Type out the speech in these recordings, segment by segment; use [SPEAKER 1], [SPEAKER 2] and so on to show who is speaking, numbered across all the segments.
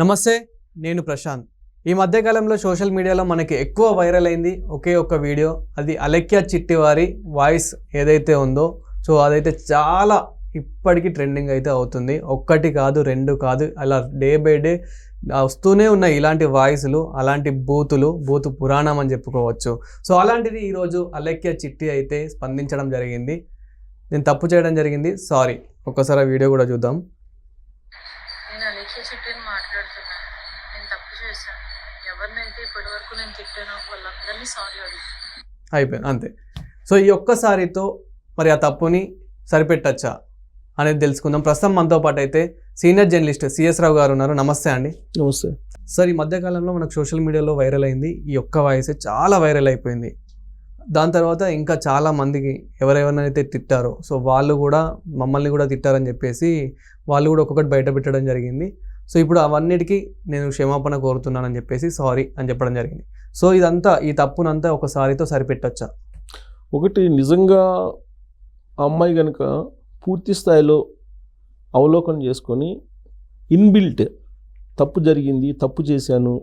[SPEAKER 1] నమస్తే నేను ప్రశాంత్. ఈ మధ్యకాలంలో సోషల్ మీడియాలో మనకి ఎక్కువ వైరల్ అయింది ఒకే ఒక్క వీడియో అది అలెక్య చిట్టి వారి వాయిస్ ఏదైతే ఉందో. సో అదైతే చాలా ఇప్పటికీ ట్రెండింగ్ అయితే అవుతుంది. ఒక్కటి కాదు రెండు కాదు అలా డే బై డే వస్తూనే ఉన్నాయి ఇలాంటి వాయిస్లు అలాంటి బూతులు బూతు పురాణం అని చెప్పుకోవచ్చు. సో అలాంటిది ఈరోజు అలెక్య చిట్టి అయితే స్పందించడం జరిగింది. నేను తప్పు చేయడం జరిగింది. సారీ. ఒక్కసారి వీడియో కూడా చూద్దాం
[SPEAKER 2] నేను అలెక్సా చిట్టిని మాట్లాడుతున్నాను నేను తప్పు చేశాను ఎవరినైతే వరకు నేను తిట్టానో వాళ్ళందరినీ సారీ అడుగుతాను
[SPEAKER 1] అయిపోయింది అంతే. సో ఈ ఒక్కసారితో మరి ఆ తప్పుని సరిపెట్టచ్చా అనేది తెలుసుకుందాం. ప్రస్తుతం మనతో పాటు అయితే సీనియర్ జర్నలిస్ట్ సిఎస్ రావు గారు ఉన్నారు. నమస్తే అండి.
[SPEAKER 3] నమస్తే.
[SPEAKER 1] సార్ ఈ మధ్యకాలంలో మనకు సోషల్ మీడియాలో వైరల్ అయింది ఈ ఒక్క వాయిస్ చాలా వైరల్ అయిపోయింది. దాని తర్వాత ఇంకా చాలా మందికి ఎవరెవరినైతే తిట్టారో సో వాళ్ళు కూడా మమ్మల్ని కూడా తిట్టారని చెప్పేసి వాళ్ళు కూడా ఒక్కొక్కటి బయట పెట్టడం జరిగింది. సో ఇప్పుడు అవన్నిటికీ నేను క్షమాపణ కోరుతున్నానని చెప్పేసి సారీ అని చెప్పడం జరిగింది. సో ఇదంతా ఈ తప్పునంతా ఒకసారితో సరిపెట్టచ్చా?
[SPEAKER 3] ఒకటి నిజంగా ఆ అమ్మాయి కనుక పూర్తి స్థాయిలో అవలోకనం చేసుకొని ఇన్బిల్ట్ తప్పు జరిగింది తప్పు చేశాను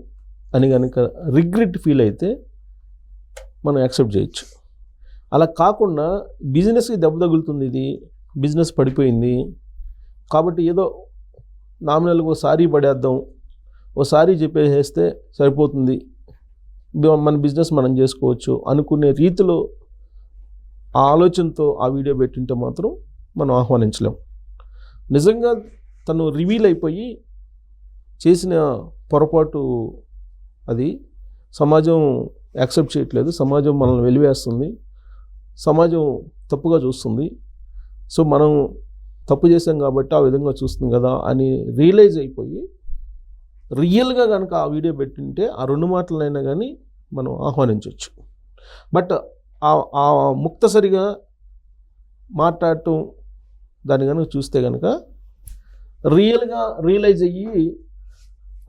[SPEAKER 3] అని కనుక రిగ్రెట్ ఫీల్ అయితే మనం యాక్సెప్ట్ చేయొచ్చు. అలా కాకుండా బిజినెస్కి దెబ్బ తగులుతుంది ఇది బిజినెస్ పడిపోయింది కాబట్టి ఏదో నామినల్గా ఓసారి పడేద్దాం. ఓసారి చెప్పేసేస్తే సరిపోతుంది. మన బిజినెస్ మనం చేసుకోవచ్చు అనుకునే రీతిలో ఆ ఆలోచనతో ఆ వీడియో పెట్టింటే మాత్రం మనం ఆహ్వానించలేం. నిజంగా తను రివీల్ అయిపోయి చేసిన పొరపాటు అది. సమాజం యాక్సెప్ట్ చేయట్లేదు. సమాజం మనల్ని వెలివేస్తుంది. సమాజం తప్పుగా చూస్తుంది. సో మనం తప్పు చేశాం కాబట్టి ఆ విధంగా చూస్తుంది కదా అని రియలైజ్ అయిపోయి రియల్గా కనుక ఆ వీడియో పెట్టింటే ఆ రెండు మాటలైనా కానీ మనం ఆహ్వానించవచ్చు బట్ ఆ- ఆ ముక్తసరిగా మాట్లాడటం దాన్ని కనుక చూస్తే కనుక రియల్గా రియలైజ్ అయ్యి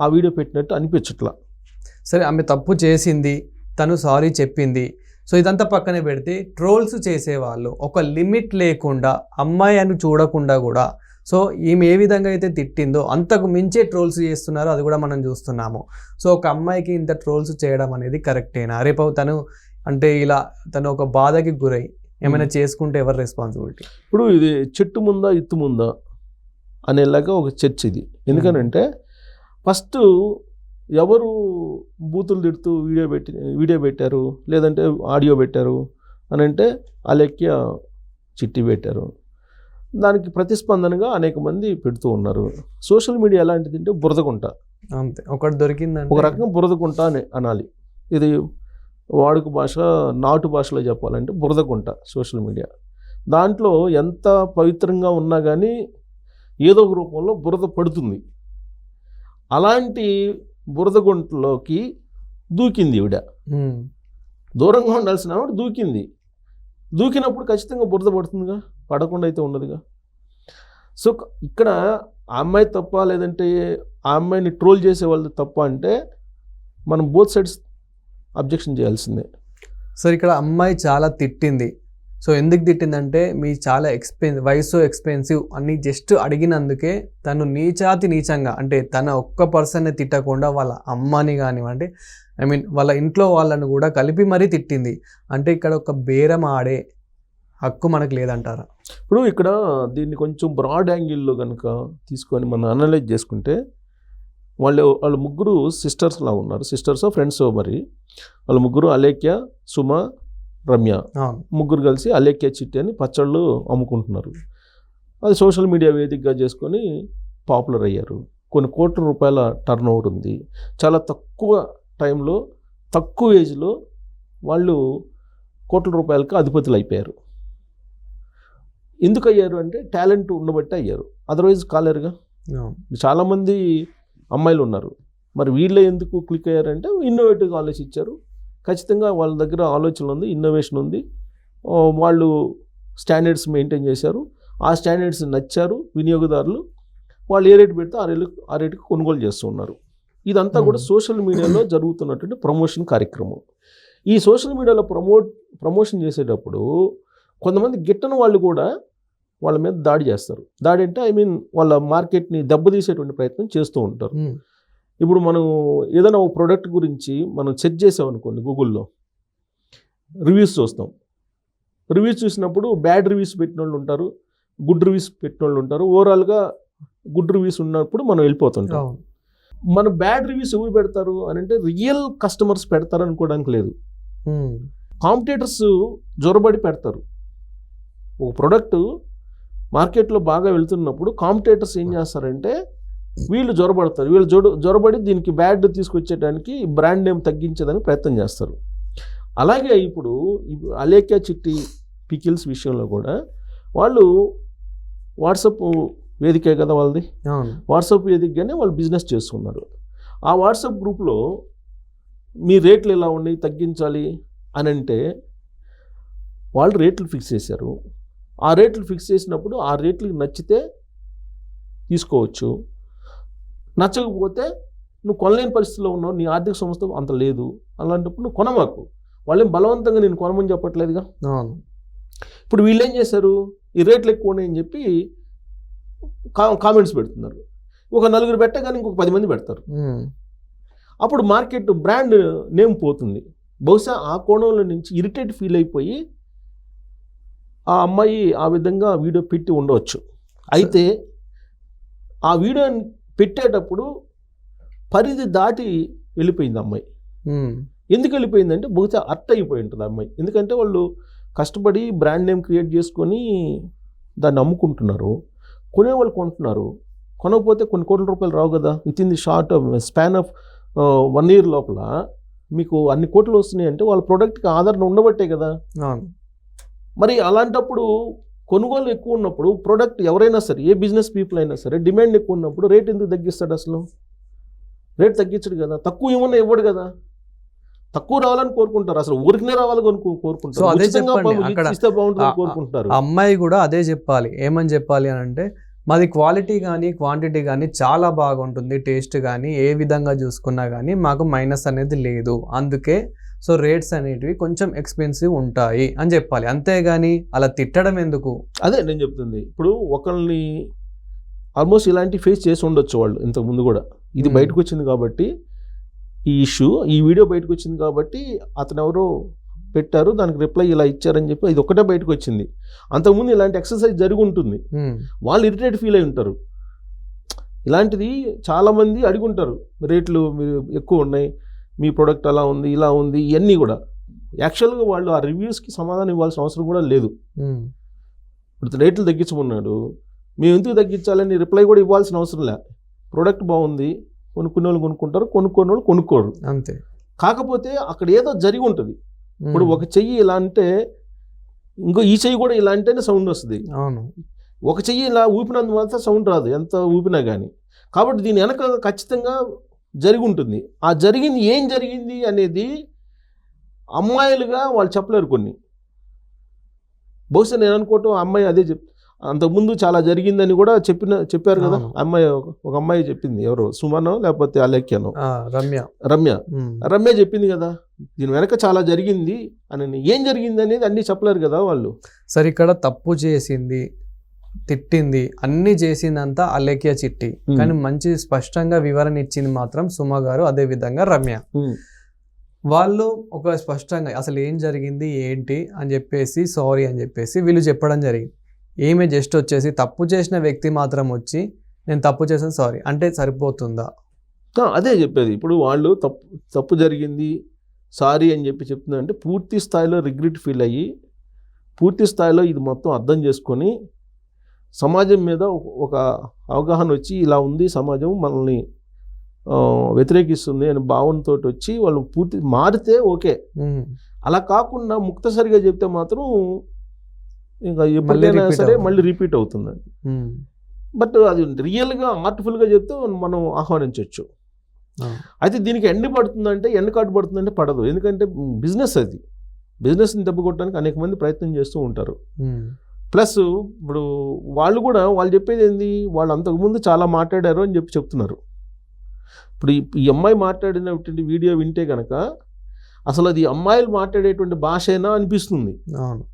[SPEAKER 3] ఆ వీడియో పెట్టినట్టు అనిపించట్లా.
[SPEAKER 1] సరే ఆమె తప్పు చేసింది తను సారీ చెప్పింది సో ఇదంతా పక్కనే పెడితే ట్రోల్స్ చేసేవాళ్ళు. ఒక లిమిట్ లేకుండా అమ్మాయి అని చూడకుండా కూడా. సో ఈమె ఏ విధంగా అయితే తిట్టిందో అంతకు మించే ట్రోల్స్ చేస్తున్నారో అది కూడా మనం చూస్తున్నాము. సో ఒక అమ్మాయికి ఇంత ట్రోల్స్ చేయడం అనేది కరెక్టేనా? రేపు తను అంటే ఇలా తను ఒక బాధకి గురై ఏమైనా చేసుకుంటే ఎవరు రెస్పాన్సిబిలిటీ
[SPEAKER 3] ఇప్పుడు ఇది చెట్టు ముందా ఇత్తు ముందా అనేలాగా ఒక చర్చ ఇది. ఎందుకనంటే ఫస్ట్ ఎవరు బూతులు తిడుతూ వీడియో పెట్టి వీడియో పెట్టారు? లేదంటే ఆడియో పెట్టారు? అని అంటే అలెక్య చిట్టి పెట్టారు. దానికి ప్రతిస్పందనగా అనేక మంది పెడుతూ ఉన్నారు. సోషల్ మీడియా ఎలాంటిది అంటే బురదగుంట.
[SPEAKER 1] అంతే. ఒకటి దొరికిందంటే
[SPEAKER 3] ఒక రకంగా బురదగుంట అని అనాలి. ఇది వాడుక భాష నాటు భాషలో చెప్పాలంటే బురదగుంట సోషల్ మీడియా. దాంట్లో ఎంత పవిత్రంగా ఉన్నా కానీ ఏదో ఒక రూపంలో బురద పడుతుంది. అలాంటి బురదగుంటలోకి దూకింది ఈవిడ. దూరంగా ఉండాల్సిన ఆవిడ దూకింది. దూకినప్పుడు ఖచ్చితంగా బురద పడుతుందిగా పడకుండా అయితే ఉండదుగా. సో ఇక్కడ ఆ అమ్మాయి తప్ప లేదంటే ఆ అమ్మాయిని ట్రోల్ చేసే వాళ్ళు తప్ప అంటే మనం బోత్ సైడ్స్ అబ్జెక్షన్ చేయాల్సిందే.
[SPEAKER 1] సో ఇక్కడ అమ్మాయి చాలా తిట్టింది. సో ఎందుకు తిట్టిందంటే మీ చాలా ఎక్స్పెన్ వయసు ఎక్స్పెన్సివ్ అని జస్ట్ అడిగినందుకే తను నీచాతి నీచంగా అంటే తన ఒక్క పర్సన్ని తిట్టకుండా వాళ్ళ అమ్మని కానివ్వండి ఐ మీన్ వాళ్ళ ఇంట్లో వాళ్ళని కూడా కలిపి మరీ తిట్టింది. అంటే ఇక్కడ ఒక బేరం ఆడే హక్కు మనకు లేదంటారా?
[SPEAKER 3] ఇప్పుడు ఇక్కడ దీన్ని కొంచెం బ్రాడ్ యాంగిల్లో కనుక తీసుకొని మనం అనలైజ్ చేసుకుంటే వాళ్ళు వాళ్ళ ముగ్గురు సిస్టర్స్ లా ఉన్నారు. సిస్టర్స్ ఫ్రెండ్స్ మరి వాళ్ళ ముగ్గురు అలేఖ్య సుమ రమ్య. ముగ్గురు కలిసి అలేఖ్య చిట్టి అని పచ్చళ్ళు అమ్ముకుంటున్నారు. అది సోషల్ మీడియా వేదికగా చేసుకొని పాపులర్ అయ్యారు. కొన్ని కోట్ల రూపాయల టర్న్ ఓవర్ ఉంది. చాలా తక్కువ టైంలో తక్కువ ఏజ్లో వాళ్ళు కోట్ల రూపాయలకు అధిపతులు అయిపోయారు. ఎందుకు అయ్యారు అంటే టాలెంట్ ఉండబట్టి అయ్యారు. అదర్వైజ్ కాలేరుగా? చాలామంది అమ్మాయిలు ఉన్నారు. మరి వీళ్ళే ఎందుకు క్లిక్ అయ్యారంటే ఇన్నోవేటివ్గా ఆలోచించారు ఖచ్చితంగా వాళ్ళ దగ్గర ఆలోచన ఉంది ఇన్నోవేషన్ ఉంది. వాళ్ళు స్టాండర్డ్స్ మెయింటైన్ చేశారు. ఆ స్టాండర్డ్స్ నచ్చారు వినియోగదారులు. వాళ్ళు ఏ రేటు పెడితే ఆ రేటు ఆ రేటుకి కొనుగోలు చేస్తూ ఉన్నారు. ఇదంతా కూడా
[SPEAKER 1] Hmm.
[SPEAKER 3] సోషల్ మీడియాలో జరుగుతున్నటువంటి ప్రమోషన్ కార్యక్రమం. ఈ సోషల్ మీడియాలో ప్రమోట్ ప్రమోషన్ చేసేటప్పుడు కొంతమంది గిట్టని వాళ్ళు కూడా వాళ్ళ మీద దాడి చేస్తారు. దాడి అంటే ఐ మీన్ వాళ్ళ మార్కెట్ని దెబ్బతీసేటువంటి ప్రయత్నం చేస్తూ ఉంటారు.
[SPEAKER 1] ఉమ్,
[SPEAKER 3] ఇప్పుడు మనం ఏదైనా ఒక ప్రోడక్ట్ గురించి మనం చెక్ చేసాం అనుకోండి గూగుల్లో రివ్యూస్ చూస్తాం. రివ్యూస్ చూసినప్పుడు బ్యాడ్ రివ్యూస్ పెట్టిన వాళ్ళు ఉంటారు గుడ్ రివ్యూస్ పెట్టిన వాళ్ళు ఉంటారు ఓవరాల్గా గుడ్ రివ్యూస్ ఉన్నప్పుడు మనం వెళ్ళిపోతుంటాం. మన బ్యాడ్ రివ్యూస్ ఎవరు పెడతారు అని అంటే రియల్ కస్టమర్స్ పెడతారు అనుకోవడానికి లేదు. కాంపిటేటర్స్ జొరబడి పెడతారు. ఒక ప్రోడక్ట్ మార్కెట్లో బాగా వెళ్తున్నప్పుడు కాంపిటేటర్స్ ఏం చేస్తారంటే వీళ్ళు జ్వరబడతారు వీళ్ళు జొడ జ్వరబడి దీనికి బ్యాడ్ తీసుకొచ్చేయడానికి బ్రాండ్ నేమ్ తగ్గించేదానికి ప్రయత్నం చేస్తారు. అలాగే ఇప్పుడు అలేఖ్య చిట్టి పికిల్స్ విషయంలో కూడా వాళ్ళు వాట్సాప్ వేదికే కదా వాళ్ళది? వాట్సాప్ వేదికగానే వాళ్ళు బిజినెస్ చేస్తున్నారు. ఆ వాట్సాప్ గ్రూప్లో మీ రేట్లు ఎలా ఉన్నాయి? తగ్గించాలి అని అంటే వాళ్ళు రేట్లు ఫిక్స్ చేశారు. ఆ రేట్లు ఫిక్స్ చేసినప్పుడు ఆ రేట్లకి నచ్చితే తీసుకోవచ్చు. నచ్చకపోతే నువ్వు కొనలేని పరిస్థితిలో ఉన్నావు నీ ఆర్థిక సంస్థ అంత లేదు అలాంటప్పుడు నువ్వు కొనమాకు. వాళ్ళేం బలవంతంగా నేను కొనమని చెప్పట్లేదుగా?
[SPEAKER 1] అవును.
[SPEAKER 3] ఇప్పుడు వీళ్ళు ఏం చేశారు? ఈ రేట్లు ఎక్కువ ఉన్నాయని చెప్పి కా కామెంట్స్ పెడుతున్నారు. ఒక నలుగురు పెట్టగానే ఇంకొక పది మంది పెడతారు. అప్పుడు మార్కెట్ బ్రాండ్ నేమ్ పోతుంది. బహుశా ఆ కోణంలో నుంచి ఇరిటేట్ ఫీల్ అయిపోయి ఆ అమ్మాయి ఆ విధంగా వీడియో పెట్టి ఉండవచ్చు. అయితే ఆ వీడియో పెట్టేటప్పుడు పరిధి దాటి వెళ్ళిపోయింది అమ్మాయి. ఎందుకు వెళ్ళిపోయిందంటే బహుశా అర్ట్ అయిపోయి ఉంటుంది అమ్మాయి. ఎందుకంటే వాళ్ళు కష్టపడి బ్రాండ్ నేమ్ క్రియేట్ చేసుకొని దాన్ని అమ్ముకుంటున్నారు. కొనేవాళ్ళు కొంటున్నారు. కొనకపోతే కొన్ని కోట్ల రూపాయలు రావు కదా. Within the short span of one year లోపల మీకు అన్ని కోట్లు వస్తున్నాయి అంటే వాళ్ళ ప్రోడక్ట్కి ఆదరణ ఉండబట్టే కదా. మరి అలాంటప్పుడు కొనుగోలు ఎక్కువ ఉన్నప్పుడు ప్రోడక్ట్ ఎవరైనా సరే ఏ బిజినెస్ పీపుల్ అయినా సరే డిమాండ్ ఎక్కువ ఉన్నప్పుడు రేట్ ఎందుకు తగ్గిస్తాడు అసలు? రేట్ తగ్గించడు కదా. తక్కువ ఏమన్నా ఇవ్వడు కదా. తక్కువ రావాలని కోరుకుంటారు. అసలు ఊరికనే రావాలని కోరుకుంటారు.
[SPEAKER 1] అమ్మాయి కూడా అదే చెప్పాలి. ఏమని చెప్పాలి అని అంటే మాది క్వాలిటీ కానీ క్వాంటిటీ కానీ చాలా బాగుంటుంది. టేస్ట్ కానీ ఏ విధంగా చూసుకున్నా కానీ మాకు మైనస్ అనేది లేదు. అందుకే సో రేట్స్ అనేటివి కొంచెం ఎక్స్పెన్సివ్ ఉంటాయి అని చెప్పాలి. అంతేగాని అలా తిట్టడం ఎందుకు?
[SPEAKER 3] అదే నేను చెప్తుంది. ఇప్పుడు ఒకళ్ళని ఆల్మోస్ట్ ఇలాంటి ఫేస్ చేసి ఉండొచ్చు వాళ్ళు ఇంతకు ముందు కూడా. ఇది. బయటకు వచ్చింది కాబట్టి ఈ ఇష్యూ ఈ వీడియో బయటకు వచ్చింది కాబట్టి అతను ఎవరో పెట్టారు దానికి రిప్లై ఇలా ఇచ్చారని చెప్పి ఇది ఒకటే బయటకు వచ్చింది. అంతకుముందు ఇలాంటి ఎక్సర్సైజ్ జరిగి ఉంటుంది. వాళ్ళు ఇరిటేట్ ఫీల్ అయి ఉంటారు. ఇలాంటిది చాలామంది అడిగి ఉంటారు రేట్లు మీరు ఎక్కువ ఉన్నాయి. మీ ప్రోడక్ట్ అలా ఉంది ఇలా ఉంది ఇవన్నీ కూడా. యాక్చువల్గా వాళ్ళు ఆ రివ్యూస్కి సమాధానం ఇవ్వాల్సిన అవసరం కూడా లేదు. ఇప్పుడు రేట్లు తగ్గించమన్నాడు. మేము ఎందుకు తగ్గించాలని రిప్లై కూడా ఇవ్వాల్సిన అవసరం లే. ప్రోడక్ట్ బాగుంది కొనుక్కునే వాళ్ళు కొనుక్కుంటారు కొనుక్కునే వాళ్ళు కొనుక్కోరు.
[SPEAKER 1] అంతే.
[SPEAKER 3] కాకపోతే అక్కడ ఏదో జరిగి ఉంటుంది. ఇప్పుడు ఒక చెయ్యి ఇలా అంటే ఇంకో ఈ చెయ్యి కూడా ఇలా అంటేనే సౌండ్ వస్తుంది.
[SPEAKER 1] అవును.
[SPEAKER 3] ఒక చెయ్యి ఇలా ఊపినందు మాత్రం సౌండ్ రాదు ఎంత ఊపినా కానీ కాబట్టి దీని వెనక ఖచ్చితంగా జరిగి ఉంటుంది ఆ జరిగింది ఏం జరిగింది అనేది అమ్మాయిలుగా వాళ్ళు చెప్పలేరు కొన్ని. బహుశా నేను అనుకోవటం అమ్మాయి అదే చెప్ అంతకుముందు చాలా జరిగిందని కూడా చెప్పిన చెప్పారు కదా. అమ్మాయి ఒక- అమ్మాయి చెప్పింది. ఎవరు? సుమనో లేకపోతే అలేఖ్యనో?
[SPEAKER 1] రమ్య.
[SPEAKER 3] రమ్య. రమ్య చెప్పింది కదా. దీని వెనక చాలా జరిగింది. అని ఏం జరిగింది అనేది అన్నీ చెప్పలేరు కదా వాళ్ళు.
[SPEAKER 1] సరే ఇక్కడ తప్పు చేసింది. తిట్టింది. అన్ని చేసిందంతా అలేఖ్య చిట్టి. కానీ మంచి స్పష్టంగా వివరణ ఇచ్చింది మాత్రం సుమ గారు అదే విధంగా రమ్య. వాళ్ళు ఒక స్పష్టంగా అసలు ఏం జరిగింది ఏంటి అని చెప్పేసి సారీ అని చెప్పేసి వీళ్ళు చెప్పడం జరిగింది. ఈమె జస్ట్ వచ్చేసి తప్పు చేసిన వ్యక్తి మాత్రం వచ్చి నేను తప్పు చేసిన సారీ. అంటే సరిపోతుందా?
[SPEAKER 3] అదే చెప్పేది. ఇప్పుడు వాళ్ళు తప్పు తప్పు జరిగింది సారీ అని చెప్పి చెప్తుందంటే పూర్తి స్థాయిలో రిగ్రెట్ ఫీల్ అయ్యి పూర్తి స్థాయిలో ఇది మొత్తం అర్థం చేసుకొని సమాజం మీద ఒక- అవగాహన వచ్చి ఇలా ఉంది సమాజం మనల్ని వ్యతిరేకిస్తుంది అనే భావనతో వచ్చి వాళ్ళు పూర్తి మారితే ఓకే. అలా కాకుండా ముక్తసరిగా చెప్తే మాత్రం ఇంకా
[SPEAKER 1] repeat
[SPEAKER 3] సరే. మళ్ళీ రిపీట్ అవుతుందండి. బట్ అది రియల్గా ఆర్ట్ఫుల్గా చెప్తే మనం ఆహ్వానించవచ్చు అయితే దీనికి ఎండ్ పడుతుందంటే ఎండ్ కార్డు పడుతుందంటే పడదు. ఎందుకంటే బిజినెస్ అది. బిజినెస్ని దెబ్బకొట్టడానికి అనేక మంది ప్రయత్నం చేస్తూ ఉంటారు. ప్లస్ ఇప్పుడు వాళ్ళు కూడా వాళ్ళు చెప్పేది ఏంది? వాళ్ళు అంతకుముందు చాలా మాట్లాడారు అని చెప్పి చెప్తున్నారు. ఇప్పుడు ఈ- అమ్మాయి మాట్లాడినటువంటి వీడియో వింటే కనుక అసలు అది అమ్మాయిలు మాట్లాడేటువంటి భాషేనా అనిపిస్తుంది.
[SPEAKER 1] అవును.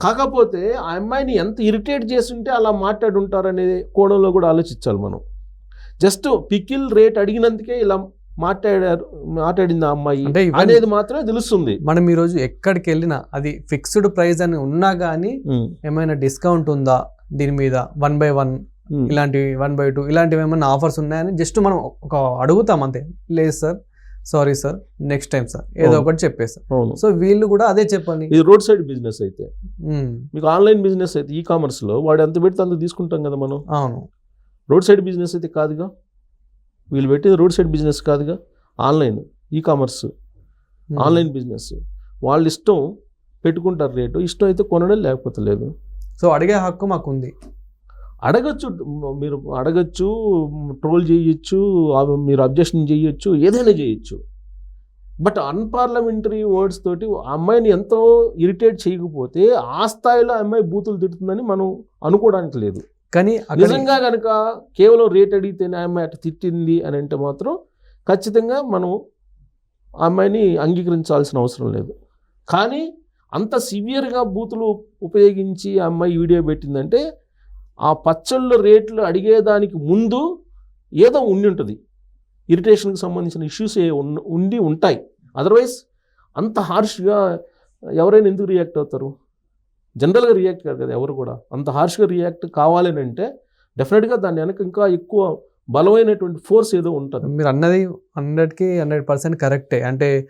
[SPEAKER 3] కాకపోతే ఆ అమ్మాయిని ఎంత ఇరిటేట్ చేస్తుంటే అలా మాట్లాడుంటారనే కోణంలో కూడా ఆలోచించాలి మనం. జస్ట్ పికిల్ రేట్ అడిగినందుకే ఇలా మాట్లాడారు మాట్లాడింది ఆ అమ్మాయి అనేది మాత్రమే తెలుస్తుంది.
[SPEAKER 1] మనం ఈరోజు ఎక్కడికి వెళ్ళినా అది ఫిక్స్డ్ ప్రైస్ అని ఉన్నా కానీ ఏమైనా డిస్కౌంట్ ఉందా దీని మీద? One by one. ఇలాంటివి వన్ బై టూ ఇలాంటివి ఏమైనా ఆఫర్స్ ఉన్నాయని జస్ట్ మనం ఒక అడుగుతాం అంతే. లేదు sir sorry sir next time sir ఏదో. ఒకటి చెప్పేస్తాం
[SPEAKER 3] అవును.
[SPEAKER 1] సో వీళ్ళు కూడా అదే చెప్పండి
[SPEAKER 3] ఇది రోడ్ సైడ్ బిజినెస్ అయితే. మీకు ఆన్లైన్ బిజినెస్ అయితే ఈ కామర్స్లో వాడు ఎంత పెడితే అంత తీసుకుంటాం కదా మనం.
[SPEAKER 1] అవును.
[SPEAKER 3] రోడ్ సైడ్ బిజినెస్ అయితే కాదుగా? వీళ్ళు పెట్టేది రోడ్ సైడ్ బిజినెస్ కాదుగా online e commerce
[SPEAKER 1] um.
[SPEAKER 3] Online business. వాళ్ళ ఇష్టం పెట్టుకుంటారు రేటు ఇష్టం అయితే కొనడం లేకపోతే లేదు.
[SPEAKER 1] సో అడిగే హక్కు మాకు ఉంది
[SPEAKER 3] అడగచ్చు మీరు అడగచ్చు ట్రోల్ చేయొచ్చు మీరు అబ్జెక్షన్ చేయొచ్చు ఏదైనా చేయొచ్చు. బట్ అన్పార్లమెంటరీ వర్డ్స్ తోటి ఆ అమ్మాయిని ఎంతో ఇరిటేట్ చేయకపోతే ఆ స్థాయిలో అమ్మాయి బూతులు తిడుతుందని మనం అనుకోవడానికి లేదు.
[SPEAKER 1] కానీ
[SPEAKER 3] నిజంగా కనుక కేవలం రేట్ అడిగితేనే ఆ అమ్మాయి అటు తిట్టింది అని అంటే మాత్రం ఖచ్చితంగా మనం ఆ అమ్మాయిని అంగీకరించాల్సిన అవసరం లేదు. కానీ అంత సివియర్గా బూతులు ఉపయోగించి ఆ అమ్మాయి వీడియో పెట్టిందంటే ఆ పచ్చళ్ళ రేట్లు అడిగేదానికి ముందు ఏదో ఉండి ఉంటుంది. ఇరిటేషన్కి సంబంధించిన ఇష్యూస్ ఏ ఉండి ఉంటాయి. అదర్వైజ్ అంత హార్ష్గా ఎవరైనా ఎందుకు రియాక్ట్ అవుతారు? జనరల్గా రియాక్ట్ కాదు కదా ఎవరు కూడా. అంత హార్ష్గా రియాక్ట్ కావాలని అంటే డెఫినెట్గా దాని వెనక ఇంకా ఎక్కువ బలమైనటువంటి ఫోర్స్ ఏదో ఉంటుంది.
[SPEAKER 1] మీరు అన్నది హండ్రెడ్కి హండ్రెడ్ పర్సెంట్ కరెక్టే. అంటే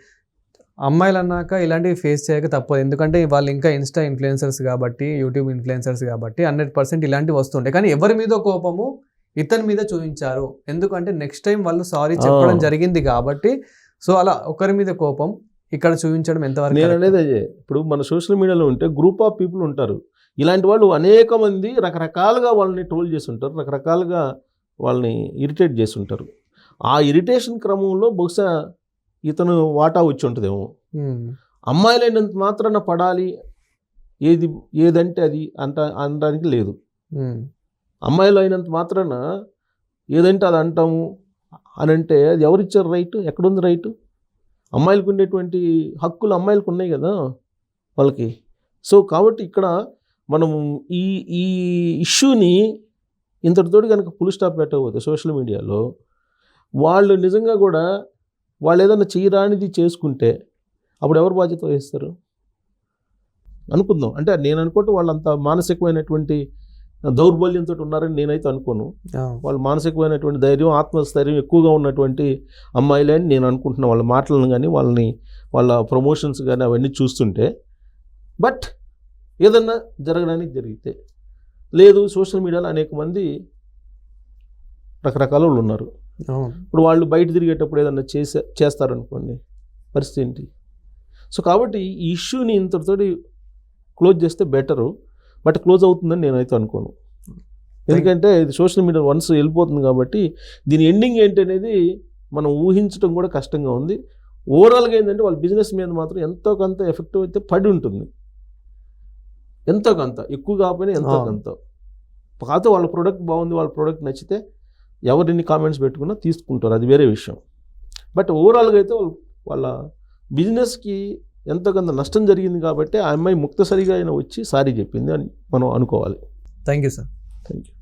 [SPEAKER 1] అమ్మాయిలు అన్నాక ఇలాంటివి ఫేస్ చేయక తప్పదు. ఎందుకంటే వాళ్ళు ఇంకా ఇన్స్టా ఇన్ఫ్లుయెన్సర్స్ కాబట్టి యూట్యూబ్ ఇన్ఫ్లుయెన్సర్స్ కాబట్టి హండ్రెడ్ పర్సెంట్ ఇలాంటివి వస్తుంటాయి. కానీ ఎవరి మీద కోపము ఇతని మీద చూపించారు. ఎందుకంటే నెక్స్ట్ టైం వాళ్ళు సారీ చెప్పడం. జరిగింది కాబట్టి సో అలా ఒకరి మీద కోపం ఇక్కడ చూపించడం ఎంతవరకు
[SPEAKER 3] నేను? అనేది అదే. ఇప్పుడు మన సోషల్ మీడియాలో ఉంటే గ్రూప్ ఆఫ్ పీపుల్ ఉంటారు. ఇలాంటి వాళ్ళు అనేక మంది రకరకాలుగా వాళ్ళని ట్రోల్ చేసి ఉంటారు రకరకాలుగా వాళ్ళని ఇరిటేట్ చేసి ఉంటారు ఆ ఇరిటేషన్ క్రమంలో బహుశా ఇతను వాటా వచ్చి ఉంటుందేమో. అమ్మాయిలైనంత మాత్రాన పడాలి. ఏది ఏదంటే అది అంట అనడానికి లేదు. అమ్మాయిలు అయినంత మాత్రాన ఏదంటే అది అంటాము. అని అంటే అది ఎవరిచ్చారు రైట్? ఎక్కడుంది రైట్? అమ్మాయిలకు ఉండేటువంటి హక్కులు అమ్మాయిలకు ఉన్నాయి కదా వాళ్ళకి. సో కాబట్టి ఇక్కడ మనం ఈ ఈ ఇష్యూని ఇంతటితోటి కనుక ఫుల్ స్టాప్ పెట్టకపోతే సోషల్ మీడియాలో వాళ్ళు నిజంగా కూడా వాళ్ళు ఏదైనా చేయరానిది చేసుకుంటే అప్పుడు ఎవరు బాధ్యత వహిస్తారు? అనుకుందాం. అంటే నేను అనుకోవటం వాళ్ళంత మానసికమైనటువంటి దౌర్బల్యంతో ఉన్నారని నేనైతే అనుకోను. వాళ్ళు మానసికమైనటువంటి ధైర్యం ఆత్మస్థైర్యం ఎక్కువగా ఉన్నటువంటి అమ్మాయిలే అని నేను అనుకుంటున్నాను వాళ్ళ మాటలను కానీ వాళ్ళని వాళ్ళ ప్రమోషన్స్ కానీ అవన్నీ చూస్తుంటే. బట్ ఏదన్నా జరగడానికి జరిగితే లేదు సోషల్ మీడియాలో అనేక మంది రకరకాల వాళ్ళు ఉన్నారు. ఇప్పుడు వాళ్ళు బయట తిరిగేటప్పుడు ఏదన్నా చేసే చేస్తారనుకోండి పరిస్థితి ఏంటి? సో కాబట్టి ఈ ఇష్యూని ఇంతటితోటి క్లోజ్ చేస్తే బెటరు. బట్ క్లోజ్ అవుతుందని నేనైతే అనుకోను. ఎందుకంటే ఇది సోషల్ మీడియా వన్స్ వెళ్ళిపోతుంది కాబట్టి దీని ఎండింగ్ ఏంటి అనేది మనం ఊహించడం కూడా కష్టంగా ఉంది. ఓవరాల్గా ఏంటంటే వాళ్ళ బిజినెస్ మీద మాత్రం ఎంతో కొంత ఎఫెక్టివ్ అయితే పడి ఉంటుంది. ఎంతో కొంత ఎక్కువ కాకపోయినా ఎంతో. కొంత. కాకపోతే వాళ్ళ ప్రోడక్ట్ బాగుంది వాళ్ళ ప్రోడక్ట్ నచ్చితే ఎవరిని కామెంట్స్ పెట్టుకున్నా తీసుకుంటారు. అది వేరే విషయం. బట్ ఓవరాల్గా అయితే వాళ్ళ వాళ్ళ బిజినెస్కి ఎంతో కొంత నష్టం జరిగింది కాబట్టి ఆ అమ్మాయి ముక్తసరిగా అయినా వచ్చి సారీ చెప్పింది అని మనం అనుకోవాలి.
[SPEAKER 1] Thank you sir
[SPEAKER 3] thank you